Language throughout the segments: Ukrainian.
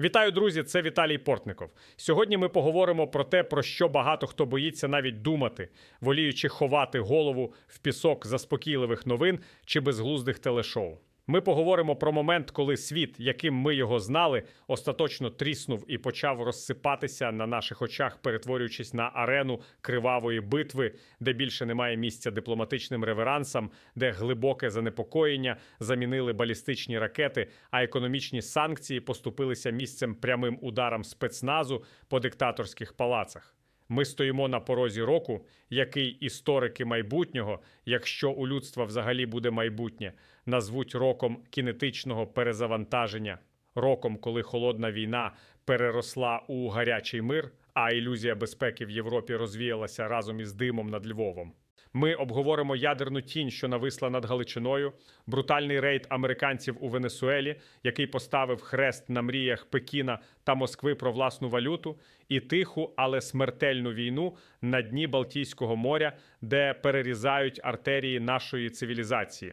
Вітаю, друзі! Це Віталій Портников. Сьогодні ми поговоримо про те, про що багато хто боїться навіть думати, воліючи ховати голову в пісок заспокійливих новин чи безглуздих телешоу. Ми поговоримо про момент, коли світ, яким ми його знали, остаточно тріснув і почав розсипатися на наших очах, перетворюючись на арену кривавої битви, де більше немає місця дипломатичним реверансам, де глибоке занепокоєння замінили балістичні ракети, а економічні санкції поступилися місцем прямим ударам спецназу по диктаторських палацах. Ми стоїмо на порозі року, який історики майбутнього, якщо у людства взагалі буде майбутнє, назвуть роком кінетичного перезавантаження, роком, коли холодна війна переросла у гарячий мир, а ілюзія безпеки в Європі розвіялася разом із димом над Львовом. Ми обговоримо ядерну тінь, що нависла над Галичиною, брутальний рейд американців у Венесуелі, який поставив хрест на мріях Пекіна та Москви про власну валюту, і тиху, але смертельну війну на дні Балтійського моря, де перерізають артерії нашої цивілізації.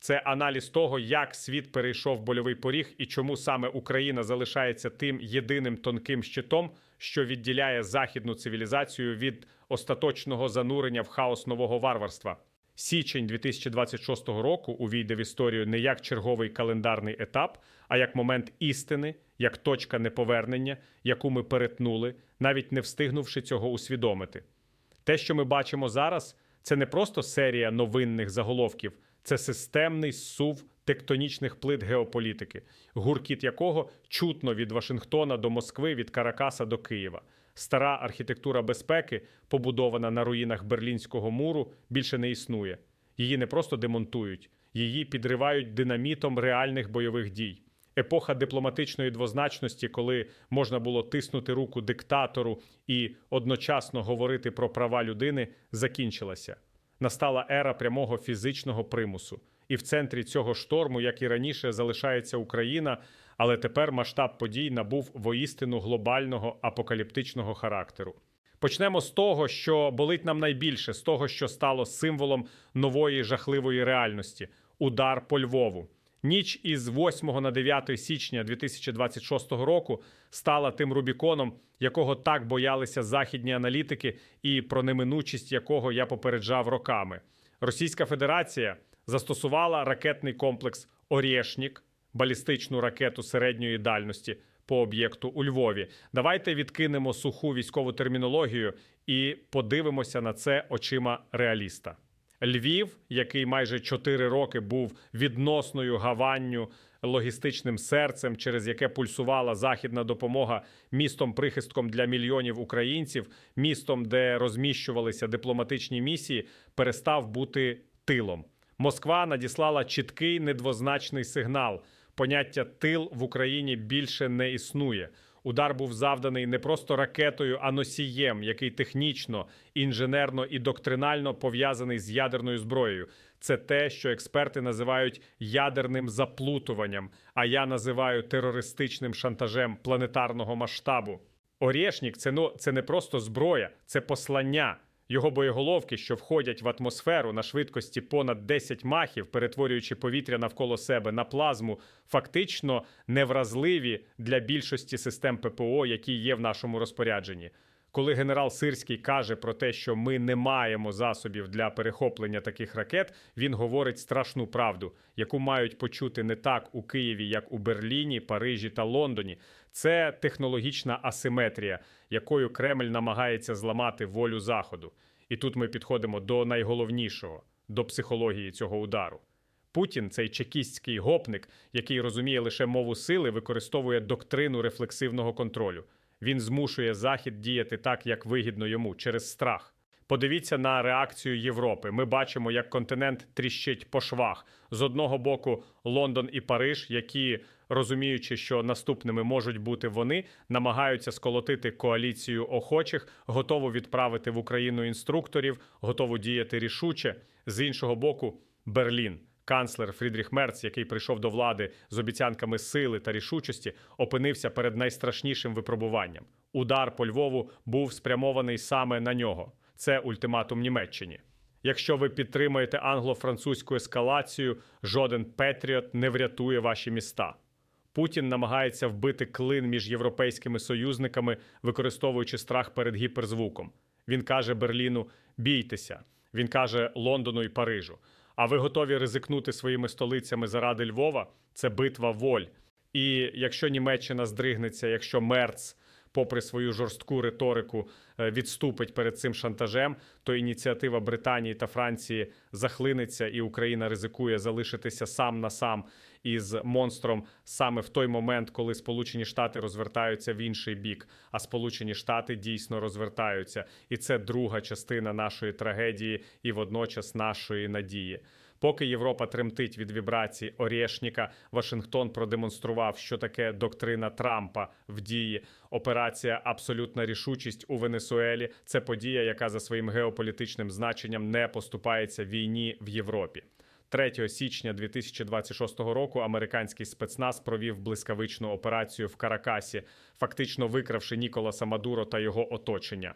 Це аналіз того, як світ перейшов больовий поріг і чому саме Україна залишається тим єдиним тонким щитом, що відділяє західну цивілізацію від остаточного занурення в хаос нового варварства. Січень 2026 року увійде в історію не як черговий календарний етап, а як момент істини, як точка неповернення, яку ми перетнули, навіть не встигнувши цього усвідомити. Те, що ми бачимо зараз, це не просто серія новинних заголовків, це системний сув тектонічних плит геополітики, гуркіт якого чутно від Вашингтона до Москви, від Каракаса до Києва. Стара архітектура безпеки, побудована на руїнах Берлінського муру, більше не існує. Її не просто демонтують, її підривають динамітом реальних бойових дій. Епоха дипломатичної двозначності, коли можна було тиснути руку диктатору і одночасно говорити про права людини, закінчилася. Настала ера прямого фізичного примусу. І в центрі цього шторму, як і раніше, залишається Україна, але тепер масштаб подій набув воістину глобального апокаліптичного характеру. Почнемо з того, що болить нам найбільше, з того, що стало символом нової жахливої реальності удар по Львову. Ніч із 8 на 9 січня 2026 року стала тим Рубіконом, якого так боялися західні аналітики, і про неминучість якого я попереджав роками. Російська Федерація застосувала ракетний комплекс Орєшнік, балістичну ракету середньої дальності по об'єкту у Львові. Давайте відкинемо суху військову термінологію і подивимося на це очима реаліста. Львів, який майже 4 роки був відносною гаванню логістичним серцем, через яке пульсувала західна допомога містом прихистком для мільйонів українців, містом, де розміщувалися дипломатичні місії, перестав бути тилом. Москва надіслала чіткий недвозначний сигнал. Поняття тил в Україні більше не існує. Удар був завданий не просто ракетою, а носієм, який технічно, інженерно і доктринально пов'язаний з ядерною зброєю. Це те, що експерти називають ядерним заплутуванням, а я називаю терористичним шантажем планетарного масштабу. Орєшнік це ну це не просто зброя, це послання. Його боєголовки, що входять в атмосферу на швидкості понад 10 махів, перетворюючи повітря навколо себе на плазму, фактично невразливі для більшості систем ППО, які є в нашому розпорядженні. Коли генерал Сирський каже про те, що ми не маємо засобів для перехоплення таких ракет, він говорить страшну правду, яку мають почути не так у Києві, як у Берліні, Парижі та Лондоні. Це технологічна асиметрія, якою Кремль намагається зламати волю Заходу. І тут ми підходимо до найголовнішого до психології цього удару. Путін, цей чекістський гопник, який розуміє лише мову сили, використовує доктрину рефлексивного контролю. Він змушує Захід діяти так, як вигідно йому, через страх. Подивіться на реакцію Європи. Ми бачимо, як континент тріщить по швах. З одного боку, Лондон і Париж, які, розуміючи, що наступними можуть бути вони, намагаються сколотити коаліцію охочих, готову відправити в Україну інструкторів, готову діяти рішуче. З іншого боку, Берлін. Канцлер Фрідріх Мерц, який прийшов до влади з обіцянками сили та рішучості, опинився перед найстрашнішим випробуванням. Удар по Львову був спрямований саме на нього. Це ультиматум Німеччині. Якщо ви підтримуєте англо-французьку ескалацію, жоден Петріот не врятує ваші міста. Путін намагається вбити клин між європейськими союзниками, використовуючи страх перед гіперзвуком. Він каже Берліну: бійтеся. Він каже Лондону і Парижу. А ви готові ризикнути своїми столицями заради Львова? Це битва воль. І якщо Німеччина здригнеться, якщо Мерц, попри свою жорстку риторику, е, відступить перед цим шантажем, то ініціатива Британії та Франції захлинеться, і Україна ризикує залишитися сам на сам із монстром саме в той момент, коли Сполучені Штати розвертаються в інший бік, а Сполучені Штати дійсно розвертаються. І це друга частина нашої трагедії і водночас нашої надії. Поки Європа тремтить від вібрацій Орєшніка, Вашингтон продемонстрував, що таке доктрина Трампа в дії. Операція Абсолютна рішучість у Венесуелі це подія, яка за своїм геополітичним значенням не поступається війні в Європі. 3 січня 2026 року американський спецназ провів блискавичну операцію в Каракасі, фактично викравши Ніколаса Мадуро та його оточення.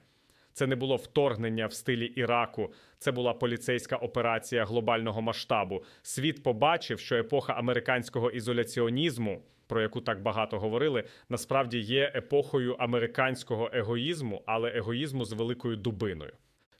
Це не було вторгнення в стилі Іраку, це була поліцейська операція глобального масштабу. Світ побачив, що епоха американського ізоляціонізму, про яку так багато говорили, насправді є епохою американського егоїзму, але егоїзму з великою дубиною.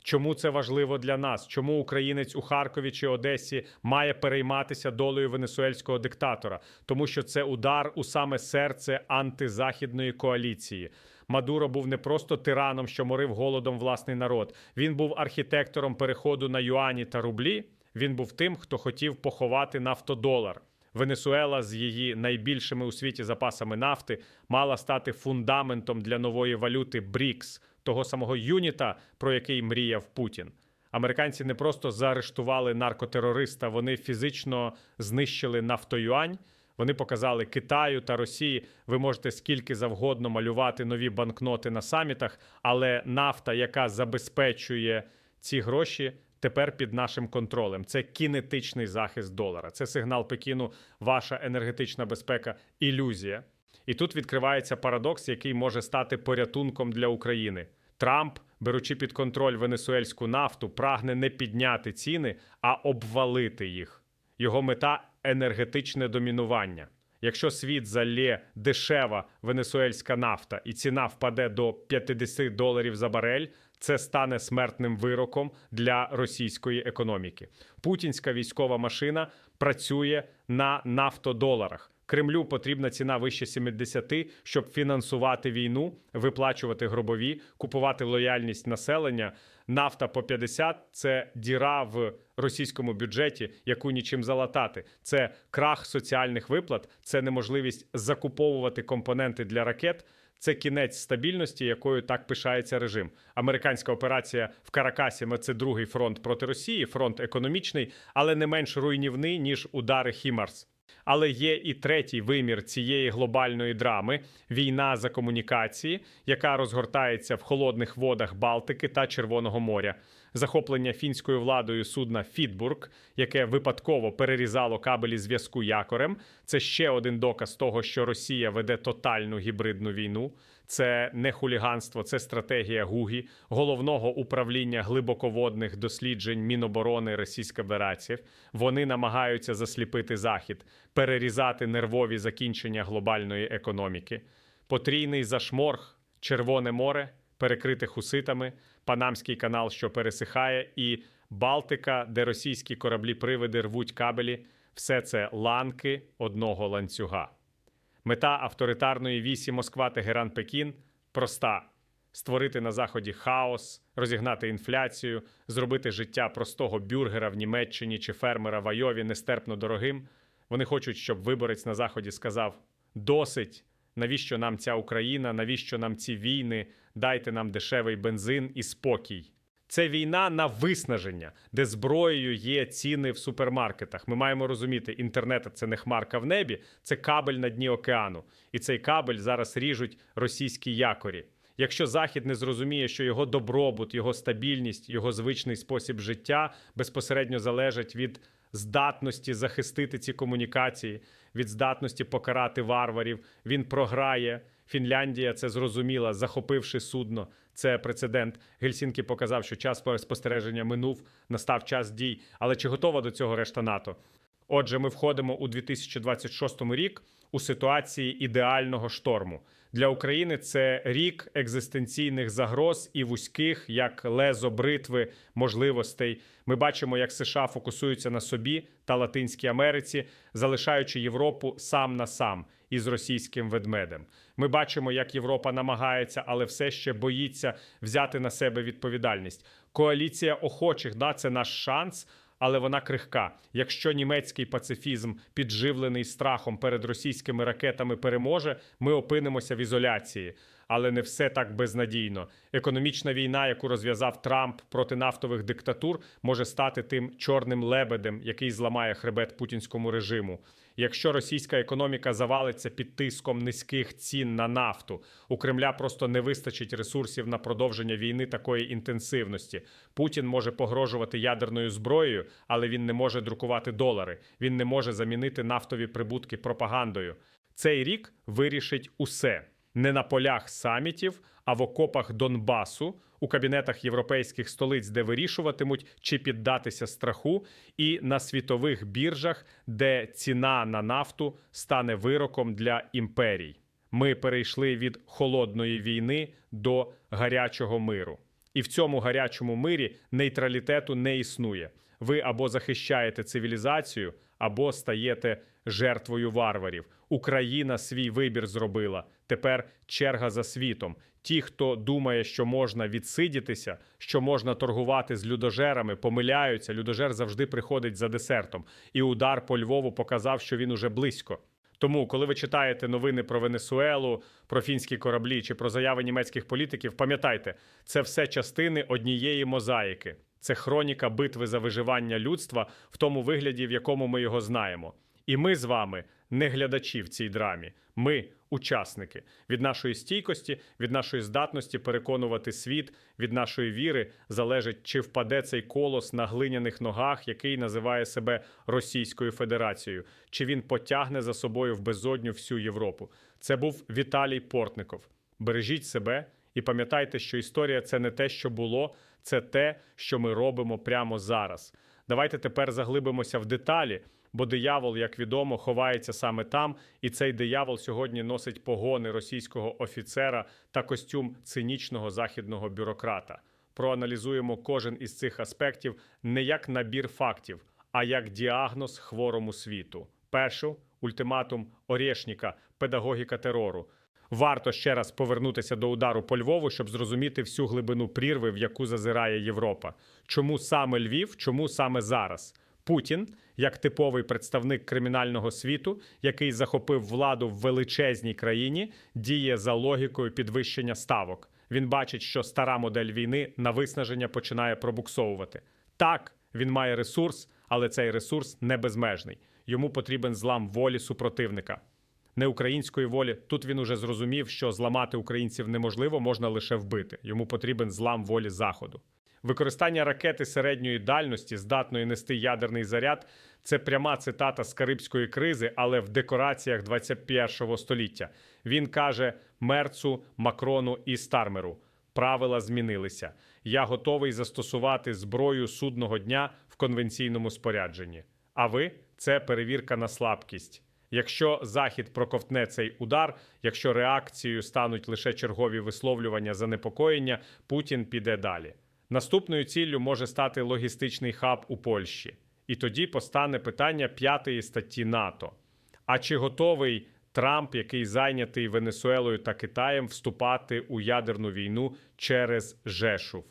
Чому це важливо для нас? Чому українець у Харкові чи Одесі має перейматися долею венесуельського диктатора? Тому що це удар у саме серце антизахідної коаліції. Мадуро був не просто тираном, що морив голодом власний народ. Він був архітектором переходу на юані та рублі. Він був тим, хто хотів поховати нафтодолар. Венесуела з її найбільшими у світі запасами нафти мала стати фундаментом для нової валюти БРІКС, того самого юніта, про який мріяв Путін. Американці не просто заарештували наркотерориста, вони фізично знищили нафтоюань. Вони показали Китаю та Росії. Ви можете скільки завгодно малювати нові банкноти на самітах, але нафта, яка забезпечує ці гроші, тепер під нашим контролем. Це кінетичний захист долара. Це сигнал Пекіну. Ваша енергетична безпека ілюзія. І тут відкривається парадокс, який може стати порятунком для України. Трамп, беручи під контроль венесуельську нафту, прагне не підняти ціни, а обвалити їх. Його мета енергетичне домінування. Якщо світ залє дешева венесуельська нафта і ціна впаде до 50 доларів за барель, це стане смертним вироком для російської економіки. Путінська військова машина працює на нафтодоларах. Кремлю потрібна ціна вище 70, щоб фінансувати війну, виплачувати гробові, купувати лояльність населення. Нафта по 50 – це діра в російському бюджеті, яку нічим залатати. Це крах соціальних виплат, це неможливість закуповувати компоненти для ракет. Це кінець стабільності, якою так пишається режим. Американська операція в Каракасі це другий фронт проти Росії, фронт економічний, але не менш руйнівний ніж удари Хімарс. Але є і третій вимір цієї глобальної драми війна за комунікації, яка розгортається в холодних водах Балтики та Червоного моря. Захоплення фінською владою судна Фітбург, яке випадково перерізало кабелі зв'язку якорем. Це ще один доказ того, що Росія веде тотальну гібридну війну. Це не хуліганство, це стратегія ГУГІ, головного управління глибоководних досліджень Міноборони Російської Федерації. Вони намагаються засліпити захід, перерізати нервові закінчення глобальної економіки. Потрійний зашморг, Червоне море, перекрите хуситами, Панамський канал, що пересихає, і Балтика, де російські кораблі-привиди рвуть кабелі. Все це ланки одного ланцюга. Мета авторитарної вісі Москва Тегеран Пекін проста: створити на заході хаос, розігнати інфляцію, зробити життя простого бюргера в Німеччині чи фермера в Айові нестерпно дорогим. Вони хочуть, щоб виборець на заході сказав: досить. Навіщо нам ця Україна? Навіщо нам ці війни? Дайте нам дешевий бензин і спокій. Це війна на виснаження, де зброєю є ціни в супермаркетах. Ми маємо розуміти, інтернет це не хмарка в небі, це кабель на дні океану. І цей кабель зараз ріжуть російські якорі. Якщо Захід не зрозуміє, що його добробут, його стабільність, його звичний спосіб життя безпосередньо залежать від здатності захистити ці комунікації, від здатності покарати варварів, він програє. Фінляндія це зрозуміла, захопивши судно. Це прецедент. Гельсінкі показав, що час спостереження минув, настав час дій. Але чи готова до цього решта НАТО? Отже, ми входимо у 2026 рік у ситуації ідеального шторму. Для України це рік екзистенційних загроз і вузьких, як лезо бритви, можливостей. Ми бачимо, як США фокусуються на собі та Латинській Америці, залишаючи Європу сам на сам із російським ведмедем. Ми бачимо, як Європа намагається, але все ще боїться взяти на себе відповідальність. Коаліція охочих да, це наш шанс. Але вона крихка. Якщо німецький пацифізм, підживлений страхом перед російськими ракетами, переможе, ми опинимося в ізоляції. Але не все так безнадійно. Економічна війна, яку розв'язав Трамп проти нафтових диктатур, може стати тим чорним лебедем, який зламає хребет путінському режиму. Якщо російська економіка завалиться під тиском низьких цін на нафту, у Кремля просто не вистачить ресурсів на продовження війни такої інтенсивності. Путін може погрожувати ядерною зброєю, але він не може друкувати долари. Він не може замінити нафтові прибутки пропагандою. Цей рік вирішить усе не на полях самітів, а в окопах Донбасу, у кабінетах європейських столиць, де вирішуватимуть чи піддатися страху, і на світових біржах, де ціна на нафту стане вироком для імперій. Ми перейшли від холодної війни до гарячого миру. І в цьому гарячому мирі нейтралітету не існує. Ви або захищаєте цивілізацію, або стаєте жертвою варварів. Україна свій вибір зробила. Тепер черга за світом. Ті, хто думає, що можна відсидітися, що можна торгувати з людожерами, помиляються. Людожер завжди приходить за десертом. І удар по Львову показав, що він уже близько. Тому, коли ви читаєте новини про Венесуелу, про фінські кораблі чи про заяви німецьких політиків, пам'ятайте, це все частини однієї мозаїки. Це хроніка битви за виживання людства в тому вигляді, в якому ми його знаємо. І ми з вами не глядачі в цій драмі. Ми учасники від нашої стійкості, від нашої здатності переконувати світ, від нашої віри залежить, чи впаде цей колос на глиняних ногах, який називає себе Російською Федерацією, чи він потягне за собою в безодню всю Європу. Це був Віталій Портников. Бережіть себе і пам'ятайте, що історія це не те, що було, це те, що ми робимо прямо зараз. Давайте тепер заглибимося в деталі бо диявол, як відомо, ховається саме там, і цей диявол сьогодні носить погони російського офіцера та костюм цинічного західного бюрократа. Проаналізуємо кожен із цих аспектів не як набір фактів, а як діагноз хворому світу. Першу ультиматум Орєшніка, педагогіка терору. Варто ще раз повернутися до удару по Львову, щоб зрозуміти всю глибину прірви, в яку зазирає Європа. Чому саме Львів, чому саме зараз? Путін, як типовий представник кримінального світу, який захопив владу в величезній країні, діє за логікою підвищення ставок. Він бачить, що стара модель війни на виснаження починає пробуксовувати. Так, він має ресурс, але цей ресурс не безмежний. Йому потрібен злам волі супротивника. Не української волі тут він уже зрозумів, що зламати українців неможливо, можна лише вбити. Йому потрібен злам волі заходу. Використання ракети середньої дальності, здатної нести ядерний заряд, це пряма цитата з Карибської кризи, але в декораціях 21 століття. Він каже Мерцу, Макрону і Стармеру: правила змінилися. Я готовий застосувати зброю судного дня в конвенційному спорядженні. А ви це перевірка на слабкість. Якщо Захід проковтне цей удар, якщо реакцією стануть лише чергові висловлювання занепокоєння, Путін піде далі. Наступною ціллю може стати логістичний хаб у Польщі. І тоді постане питання п'ятої статті НАТО. А чи готовий Трамп, який зайнятий Венесуелою та Китаєм, вступати у ядерну війну через Жешув?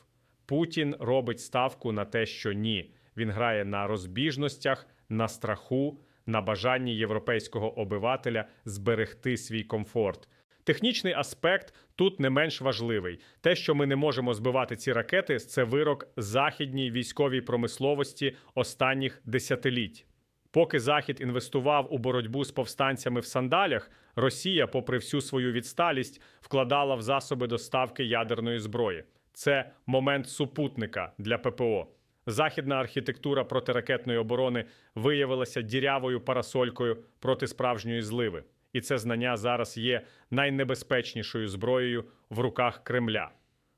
Путін робить ставку на те, що ні. Він грає на розбіжностях, на страху, на бажанні європейського обивателя зберегти свій комфорт. Технічний аспект тут не менш важливий. Те, що ми не можемо збивати ці ракети, це вирок західній військовій промисловості останніх десятиліть. Поки Захід інвестував у боротьбу з повстанцями в сандалях, Росія, попри всю свою відсталість, вкладала в засоби доставки ядерної зброї. Це момент супутника для ППО. Західна архітектура протиракетної оборони виявилася дірявою парасолькою проти справжньої зливи і це знання зараз є найнебезпечнішою зброєю в руках Кремля.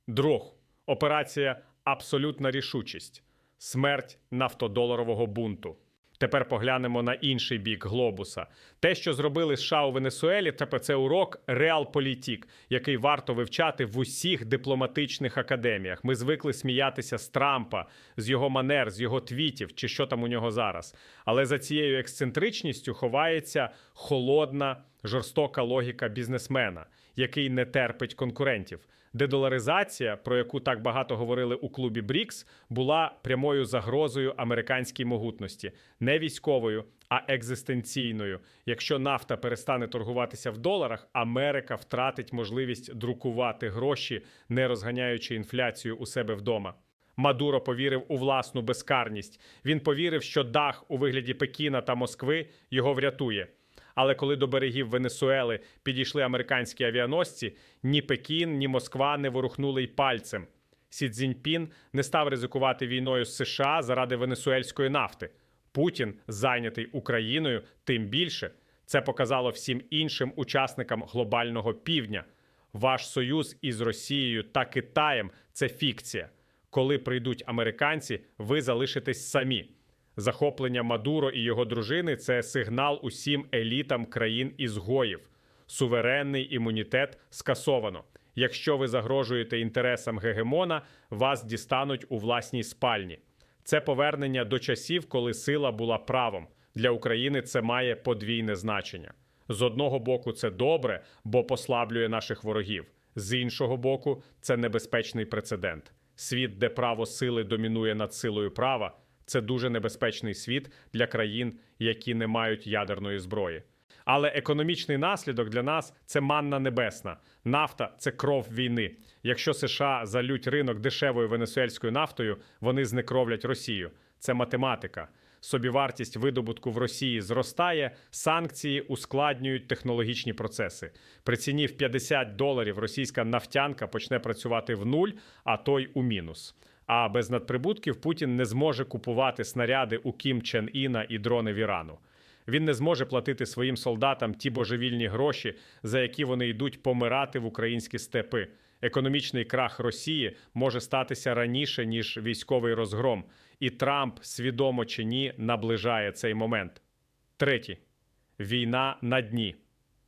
Друг операція Абсолютна рішучість, смерть нафтодоларового бунту. Тепер поглянемо на інший бік глобуса. Те, що зробили США у Венесуелі, тепер це урок реалполітік, який варто вивчати в усіх дипломатичних академіях. Ми звикли сміятися з Трампа, з його манер, з його твітів, чи що там у нього зараз. Але за цією ексцентричністю ховається холодна, жорстока логіка бізнесмена, який не терпить конкурентів. Дедоларизація, про яку так багато говорили у клубі Брікс, була прямою загрозою американській могутності, не військовою, а екзистенційною. Якщо нафта перестане торгуватися в доларах, Америка втратить можливість друкувати гроші, не розганяючи інфляцію у себе вдома. Мадуро повірив у власну безкарність. Він повірив, що дах у вигляді Пекіна та Москви його врятує. Але коли до берегів Венесуели підійшли американські авіаносці, ні Пекін, ні Москва не ворухнули й пальцем. Сі Цзіньпін не став ризикувати війною з США заради венесуельської нафти. Путін, зайнятий Україною, тим більше це показало всім іншим учасникам глобального півдня. Ваш союз із Росією та Китаєм це фікція. Коли прийдуть американці, ви залишитесь самі. Захоплення Мадуро і його дружини це сигнал усім елітам країн ізгоїв. Суверенний імунітет скасовано. Якщо ви загрожуєте інтересам гегемона, вас дістануть у власній спальні. Це повернення до часів, коли сила була правом. Для України це має подвійне значення. З одного боку, це добре, бо послаблює наших ворогів. З іншого боку, це небезпечний прецедент. Світ, де право сили домінує над силою права, це дуже небезпечний світ для країн, які не мають ядерної зброї. Але економічний наслідок для нас це манна небесна. Нафта це кров війни. Якщо США залють ринок дешевою венесуельською нафтою, вони знекровлять Росію. Це математика. Собівартість видобутку в Росії зростає, санкції ускладнюють технологічні процеси. При ціні в 50 доларів російська нафтянка почне працювати в нуль, а той у мінус. А без надприбутків Путін не зможе купувати снаряди у Кім Чен Іна і дрони в Ірану. Він не зможе платити своїм солдатам ті божевільні гроші, за які вони йдуть помирати в українські степи. Економічний крах Росії може статися раніше ніж військовий розгром, і Трамп, свідомо чи ні, наближає цей момент. Третій війна на дні,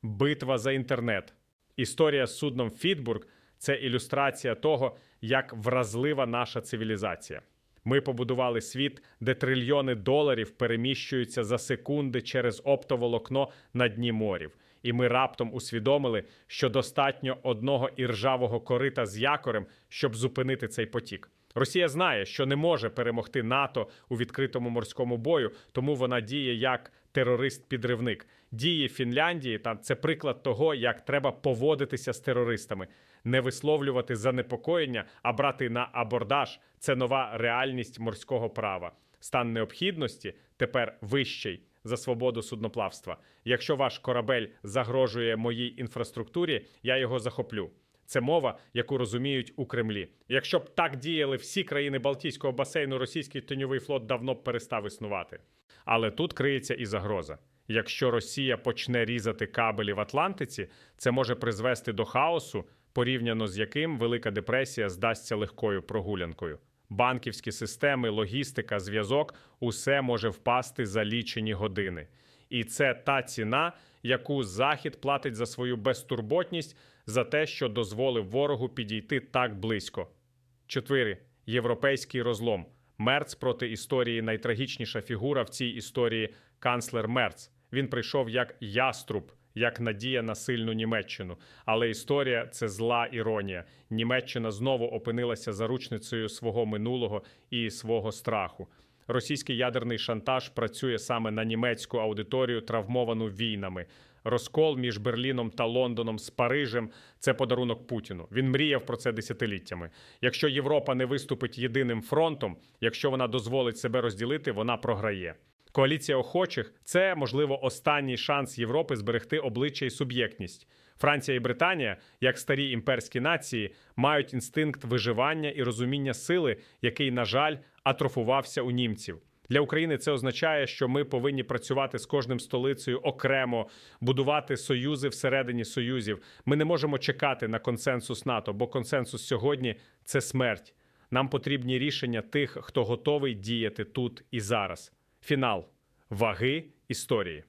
битва за інтернет. Історія з судном Фітбург це ілюстрація того, як вразлива наша цивілізація. Ми побудували світ, де трильйони доларів переміщуються за секунди через оптоволокно на дні морів. І ми раптом усвідомили, що достатньо одного іржавого корита з якорем, щоб зупинити цей потік. Росія знає, що не може перемогти НАТО у відкритому морському бою, тому вона діє як терорист-підривник. Дії Фінляндії там це приклад того, як треба поводитися з терористами, не висловлювати занепокоєння, а брати на абордаж. Це нова реальність морського права. Стан необхідності тепер вищий за свободу судноплавства. Якщо ваш корабель загрожує моїй інфраструктурі, я його захоплю. Це мова, яку розуміють у Кремлі. Якщо б так діяли всі країни Балтійського басейну, російський тіньовий флот давно б перестав існувати. Але тут криється і загроза. Якщо Росія почне різати кабелі в Атлантиці, це може призвести до хаосу, порівняно з яким Велика депресія здасться легкою прогулянкою. Банківські системи, логістика, зв'язок усе може впасти за лічені години. І це та ціна, яку Захід платить за свою безтурботність, за те, що дозволив ворогу підійти так близько. 4. Європейський розлом. Мерц проти історії найтрагічніша фігура в цій історії канцлер Мерц. Він прийшов як яструб, як надія на сильну Німеччину. Але історія це зла іронія. Німеччина знову опинилася заручницею свого минулого і свого страху. Російський ядерний шантаж працює саме на німецьку аудиторію, травмовану війнами. Розкол між Берліном та Лондоном з Парижем це подарунок Путіну. Він мріяв про це десятиліттями. Якщо Європа не виступить єдиним фронтом, якщо вона дозволить себе розділити, вона програє. Коаліція охочих це можливо останній шанс Європи зберегти обличчя і суб'єктність. Франція і Британія, як старі імперські нації, мають інстинкт виживання і розуміння сили, який, на жаль, атрофувався у німців. Для України це означає, що ми повинні працювати з кожним столицею окремо, будувати союзи всередині союзів. Ми не можемо чекати на консенсус НАТО, бо консенсус сьогодні це смерть. Нам потрібні рішення тих, хто готовий діяти тут і зараз. Фінал ваги історії.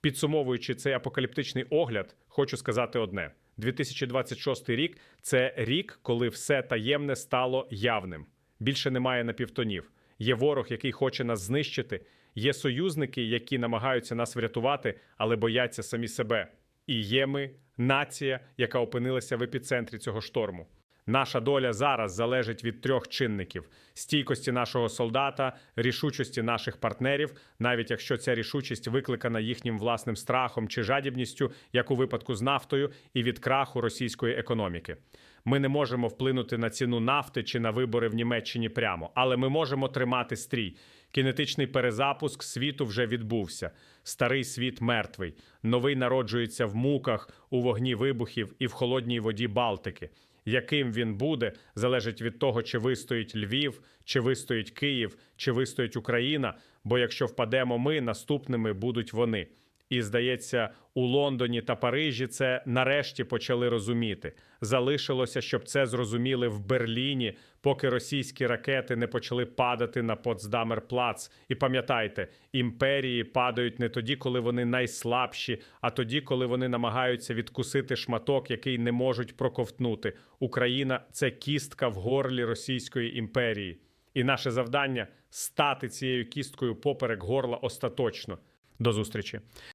Підсумовуючи цей апокаліптичний огляд, хочу сказати одне: 2026 рік це рік, коли все таємне стало явним. Більше немає напівтонів. Є ворог, який хоче нас знищити. Є союзники, які намагаються нас врятувати, але бояться самі себе. І є ми нація, яка опинилася в епіцентрі цього шторму. Наша доля зараз залежить від трьох чинників: стійкості нашого солдата, рішучості наших партнерів, навіть якщо ця рішучість викликана їхнім власним страхом чи жадібністю, як у випадку з нафтою, і від краху російської економіки. Ми не можемо вплинути на ціну нафти чи на вибори в Німеччині прямо, але ми можемо тримати стрій. Кінетичний перезапуск світу вже відбувся. Старий світ мертвий. Новий народжується в муках, у вогні вибухів і в холодній воді Балтики. Яким він буде, залежить від того, чи вистоїть Львів, чи вистоїть Київ, чи вистоїть Україна. Бо якщо впадемо ми, наступними будуть вони. І здається, у Лондоні та Парижі це нарешті почали розуміти. Залишилося, щоб це зрозуміли в Берліні, поки російські ракети не почали падати на Потсдамер-плац. І пам'ятайте, імперії падають не тоді, коли вони найслабші, а тоді, коли вони намагаються відкусити шматок, який не можуть проковтнути. Україна це кістка в горлі Російської імперії. І наше завдання стати цією кісткою поперек горла остаточно. До зустрічі.